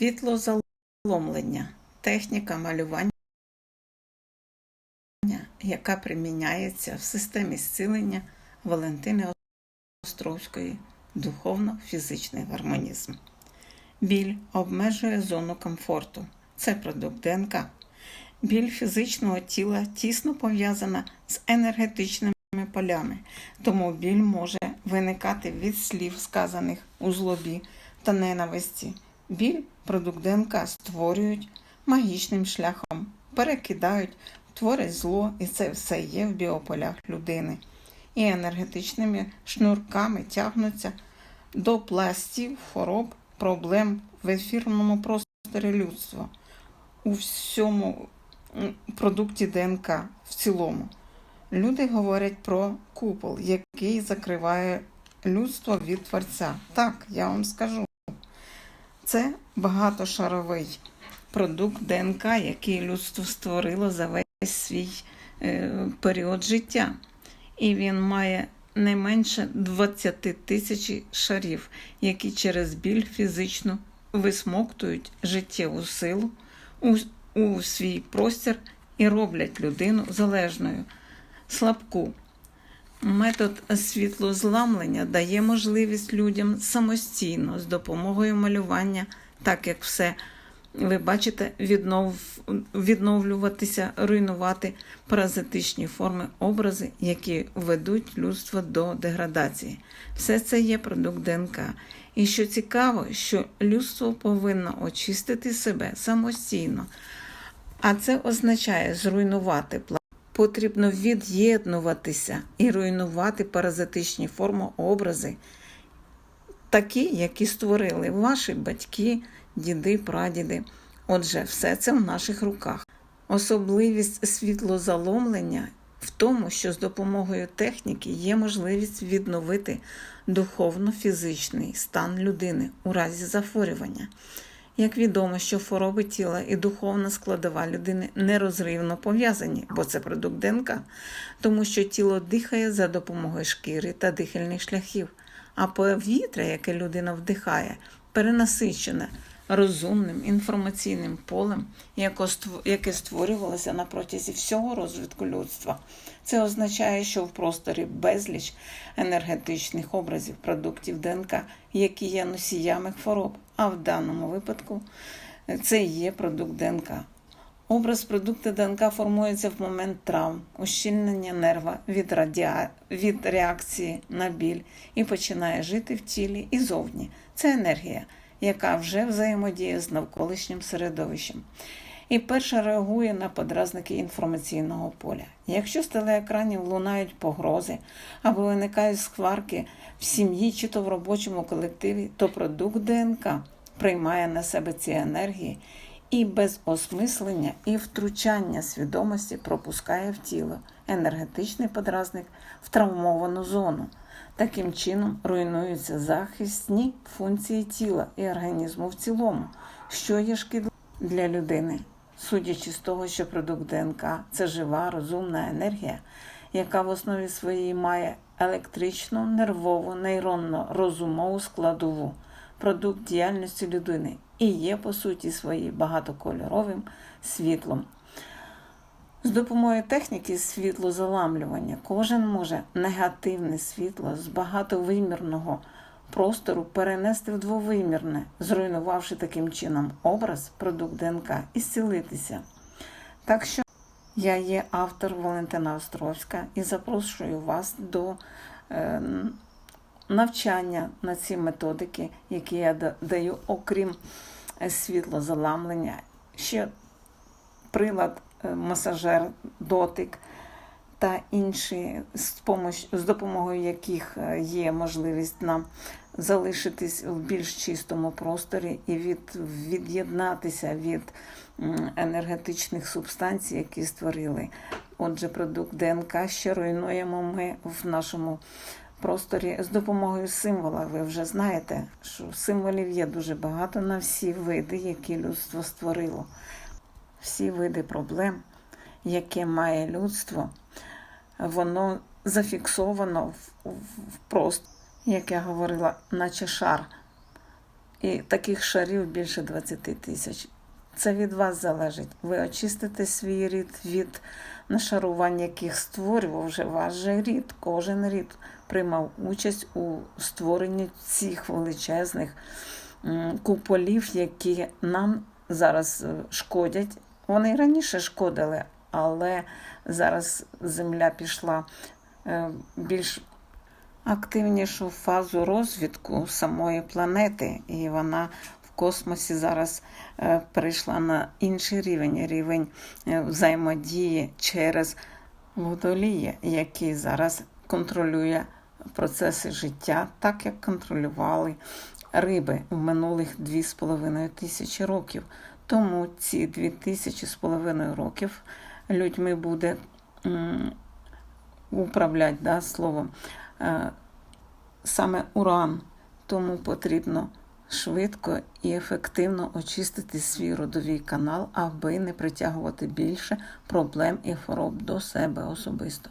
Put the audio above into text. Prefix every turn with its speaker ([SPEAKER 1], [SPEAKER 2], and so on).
[SPEAKER 1] Світлозаломлення техніка малювання, яка приміняється в системі зцілення Валентини Островської духовно-фізичний гармонізм. Біль обмежує зону комфорту. Це продукт ДНК. Біль фізичного тіла тісно пов'язана з енергетичними полями, тому біль може виникати від слів, сказаних у злобі та ненависті. Біль продукт ДНК створюють магічним шляхом, перекидають, творять зло, і це все є в біополях людини. І енергетичними шнурками тягнуться до пластів, хвороб, проблем в ефірному просторі людства, у всьому продукті ДНК в цілому. Люди говорять про купол, який закриває людство від Творця. Так, я вам скажу. Це багатошаровий продукт ДНК, який людство створило за весь свій е, період життя. І він має не менше 20 тисяч шарів, які через біль фізично висмоктують життєву силу у, у свій простір і роблять людину залежною, слабку. Метод світлозламлення дає можливість людям самостійно з допомогою малювання, так як все ви бачите, віднов... відновлюватися, руйнувати паразитичні форми, образи, які ведуть людство до деградації. Все це є продукт ДНК. І що цікаво, що людство повинно очистити себе самостійно, а це означає зруйнувати. Потрібно від'єднуватися і руйнувати паразитичні форми, образи, такі, які створили ваші батьки, діди, прадіди. Отже, все це в наших руках. Особливість світлозаломлення в тому, що з допомогою техніки є можливість відновити духовно-фізичний стан людини у разі захворювання. Як відомо, що хвороби тіла і духовна складова людини нерозривно пов'язані, бо це продукт ДНК, тому що тіло дихає за допомогою шкіри та дихальних шляхів, а повітря, яке людина вдихає, перенасичене розумним інформаційним полем, яке створювалося на протязі всього розвитку людства. Це означає, що в просторі безліч енергетичних образів продуктів ДНК, які є носіями хвороб, а в даному випадку це є продукт ДНК. Образ продукту ДНК формується в момент травм, ущільнення нерва від, радіа... від реакції на біль і починає жити в тілі і зовні. Це енергія, яка вже взаємодіє з навколишнім середовищем. І перша реагує на подразники інформаційного поля. Якщо з телеекранів лунають погрози або виникають схварки в сім'ї чи то в робочому колективі, то продукт ДНК приймає на себе ці енергії і без осмислення і втручання свідомості пропускає в тіло енергетичний подразник в травмовану зону. Таким чином руйнуються захисні функції тіла і організму в цілому, що є шкідливим для людини. Судячи з того, що продукт ДНК це жива, розумна енергія, яка в основі своїй має електричну, нервову, нейронно розумову складову, продукт діяльності людини і є, по суті, своїй багатокольоровим світлом. З допомогою техніки світлозаламлювання кожен може негативне світло з багатовимірного простору перенести в двовимірне, зруйнувавши таким чином образ, продукт ДНК і зцілитися. Так що я є автор Валентина Островська і запрошую вас до е, навчання на ці методики, які я даю, окрім світлозаламлення, ще прилад, е, масажер, дотик та інші, з допомогою яких е, є можливість нам залишитись в більш чистому просторі і від, від'єднатися від енергетичних субстанцій, які створили. Отже, продукт ДНК ще руйнуємо ми в нашому просторі з допомогою символа. Ви вже знаєте, що символів є дуже багато на всі види, які людство створило. Всі види проблем, які має людство, воно зафіксовано в, в, просто, як я говорила, наче шар. І таких шарів більше 20 тисяч. Це від вас залежить. Ви очистите свій рід від нашарувань, яких створював вже ваш же рід. Кожен рід приймав участь у створенні цих величезних куполів, які нам зараз е, шкодять. Вони і раніше шкодили, але зараз земля пішла е, більш активнішу фазу розвитку самої планети, і вона в космосі зараз е, перейшла на інший рівень, рівень е, взаємодії через водолія, який зараз контролює процеси життя, так як контролювали риби в минулих 2,5 тисячі років. Тому ці 2 тисячі з половиною років людьми буде управляти да, словом е, саме уран. Тому потрібно швидко і ефективно очистити свій родовий канал, аби не притягувати більше проблем і хвороб до себе особисто.